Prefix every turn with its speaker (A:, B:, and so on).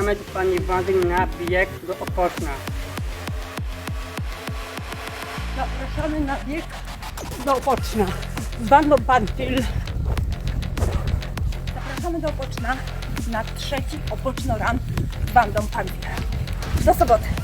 A: Zapraszamy na bieg do Opoczna. Zapraszamy na bieg do Opoczna. Z bandą
B: Zapraszamy do Opoczna na trzeci Opoczno Run z bandą Pantier. Do soboty.